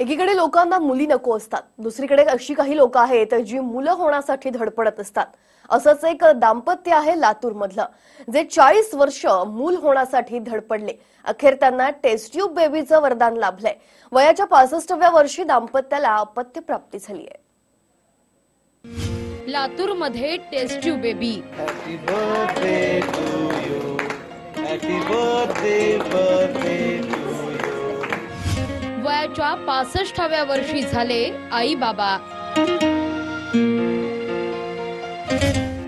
एकीकडे लोकांना मुली नको असतात दुसरीकडे अशी काही लोक आहेत जी मुलं होण्यासाठी धडपडत असतात. असंच एक दाम्पत्य आहे लातूर मधलं जे चाळीस वर्ष मूल होण्यासाठी धडपडले. अखेर त्यांना टेस्ट्यूब बेबीचं वरदान लाभलंय. वयाच्या पासष्टव्या वर्षी दाम्पत्याला अपत्य प्राप्ती झाली आहे. लातूरमध्ये टेस्ट्यू बेबी वयाच्या पासष्टाव्या वर्षी झाले आई बाबा.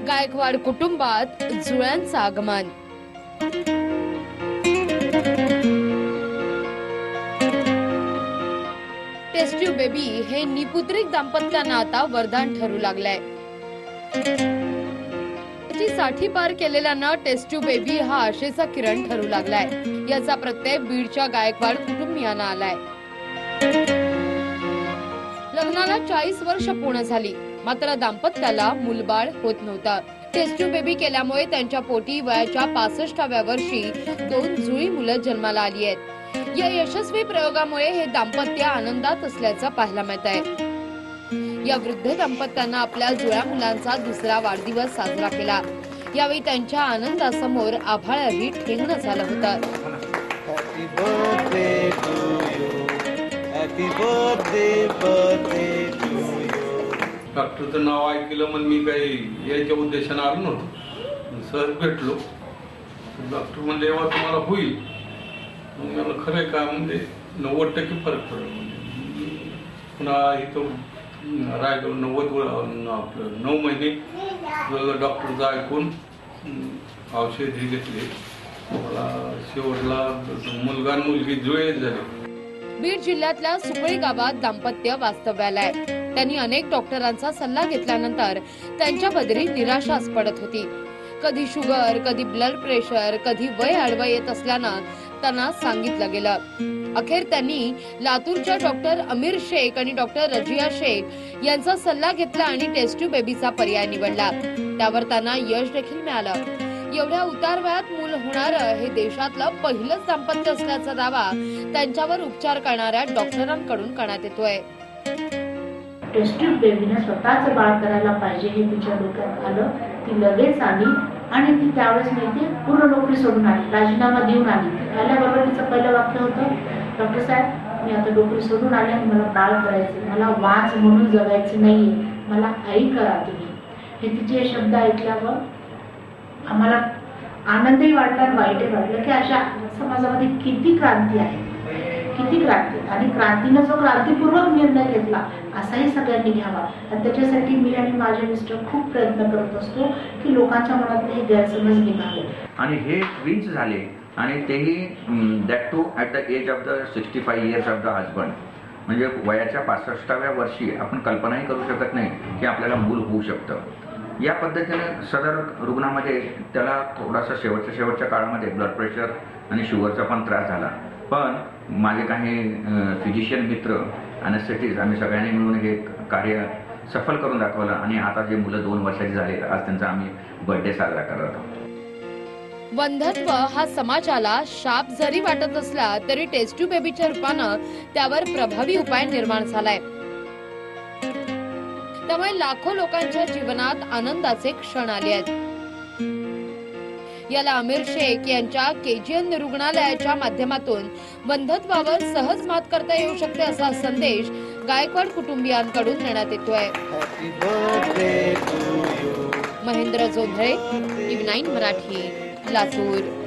गायकवाड कुटुंबात जुळ्यांचं आगमन. टेस्ट्यू बेबी हे निपुत्रिक दाम्पत्यांना आता वरदान ठरू लागलंय. साठी पार केलेल्यानं टेस्ट्यू बेबी हा आशेचा किरण ठरू लागलाय. याचा प्रत्यय बीडच्या गायकवाड कुटुंबियांना आलाय. लग्नाला चाळीस वर्ष पूर्ण झाली. मात्र दाम्पत्याला मुलबाळ होत नव्हता. टेस्ट्यू बेबी केल्यामुळे त्यांच्या पोटी वयाच्या पासष्टाव्या वर्षी दोन जुळी मुलं जन्माला आली आहेत. या यशस्वी प्रयोगामुळे हे दाम्पत्य आनंदात असल्याचं पाहायला मिळत आहे या वृद्ध दाम्पत्यांना आपल्या जुळ्या मुलांचा दुसरा वाढदिवस साजरा केला. यावेळी त्यांच्या आनंदासमोर आभाळही ठेंगणं झालं होतं. Happy birthday. डॉक्टरचं नाव ऐकलं मग मी काही यायच्या उद्देशानं आलो नव्हतो. सहज भेटलो. डॉक्टर म्हणले एव्हा तुम्हाला होईल. मग मला खरं आहे का? म्हणजे नव्वद टक्के फरक पडेल. म्हणजे पुन्हा इथं रायगड नव्वद आपलं नऊ महिने डॉक्टरचं ऐकून अं, औषध घेतले. मला शेवटला मुलगा आणि मुलगी जुळे झाले. बीड जिल्ह्यातल्या सुकळी गावात दाम्पत्य वास्तव्याला आहे. त्यांनी अनेक डॉक्टरांचा सल्ला घेतल्यानंतर त्यांच्या बदरी निराशाच पडत होती. कधी शुगर कधी ब्लड प्रेशर कधी वय आडवं येत असल्यानं त्यांना सांगितलं गेलं. अखेर त्यांनी लातूरच्या डॉक्टर अमीर शेख आणि डॉक्टर रजिया शेख यांचा सल्ला घेतला आणि टेस्ट्यू बेबीचा पर्याय निवडला. त्यावर त्यांना यश देखील मिळालं. एवढ्या उतार वयात मूल होणार हे देशातलं पहिलंच दाम्पत्य असल्याचा दावा त्यांच्यावर उपचार करणाऱ्या डॉक्टरांकडून करण्यात येतोय. टेस्ट्यूब बेबीनं स्वतःच बाळ करायला पाहिजे हे तिच्या डोक्यात आलं. ती लगेच आली आणि ती त्यावेळेस माहिती पूर्ण नोकरी सोडून आली. राजीनामा देऊन आली. आल्याबरोबर तिचं पहिलं वाक्य होतं डॉक्टर साहेब मी आता नोकरी सोडून आले आणि मला बाळ करायचे मला वाज म्हणून जगायचं नाही मला आई करा तुम्ही. हे तिचे हे शब्द ऐकल्यावर आम्हाला आनंदही वाटला आणि वाईटही वाटलं की अशा समाजामध्ये किती क्रांती आहे. किती क्रांती. आणि क्रांतीनं जो क्रांतीपूर्वक निर्णय घेतला असाही सगळ्यांनी घ्यावा. आणि त्याच्यासाठी मी आणि माझे मिस्टर खूप प्रयत्न करत असतो की लोकांच्या मनातले हे गैरसमज निघावे. आणि हे ट्विन्स झाले आणि तेही that too at the age of the sixty five years of the husband म्हणजे वयाच्या पासष्टाव्या वर्षी आपण कल्पनाही करू शकत नाही की आपल्याला मूल होऊ शकतं. या पद्धतीने सदर रुग्णामध्ये त्याला थोडासा शेवटच्या शेवटच्या काळामध्ये ब्लड प्रेशर आणि शुगरचा पण त्रास झाला. पण माझे काही फिजिशियन मित्र अनेस्थेटिस्ट आम्ही सगळ्यांनी मिळून हे कार्य सफल करून दाखवलं आणि आता जे मुलं दोन वर्षाची झाले आज त्यांचा आम्ही बर्थडे साजरा करत आहोत. वंधत्व हा समाजाला शाप जरी वाटत असला तरी टेस्ट्यू बेबीच्या रूपानं त्यावर प्रभावी उपाय निर्माण झालाय. त्यामुळे लाखो लोकांच्या जीवनात आनंदाचे क्षण आले आहेत. याला आमिर शेख यांच्या केजीएन रुग्णालयाच्या माध्यमातून बंधत्वावर सहज मात करता येऊ शकते असा संदेश गायकवाड कुटुंबियांकडून देण्यात येतोय. महेंद्र जोंधळे नाईन मराठी लातूर